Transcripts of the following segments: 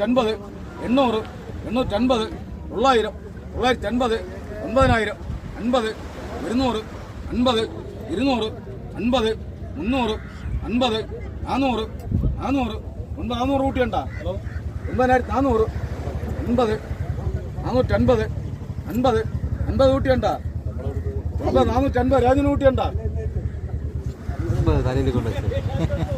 എണ്ണൂറ്റൻപത് എണ്ണൂറ് എണ്ണൂറ്റൻപത് തൊള്ളായിരം തൊള്ളായിരത്തി അൻപത് ഒൻപതിനായിരം അൻപത് ഇരുന്നൂറ് അൻപത് ഇരുന്നൂറ് അൻപത് മുന്നൂറ് അൻപത് നാനൂറ് നാനൂറ് നാന്നൂറ് നാനൂറ് ഹലോ? ഒൻപതിനായിരത്തി നാനൂറ് അൻപത് നാനൂറ്റൻപത് അൻപത് അൻപത് കൂട്ടിയുണ്ടാ അൻപത് നാനൂറ്റൻപത് രാജിന് കൂട്ടി തലയിൽ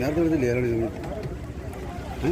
നേരത്തെ വിളിച്ചില്ലേ ആരോട് ചോദിക്കും. ഏ?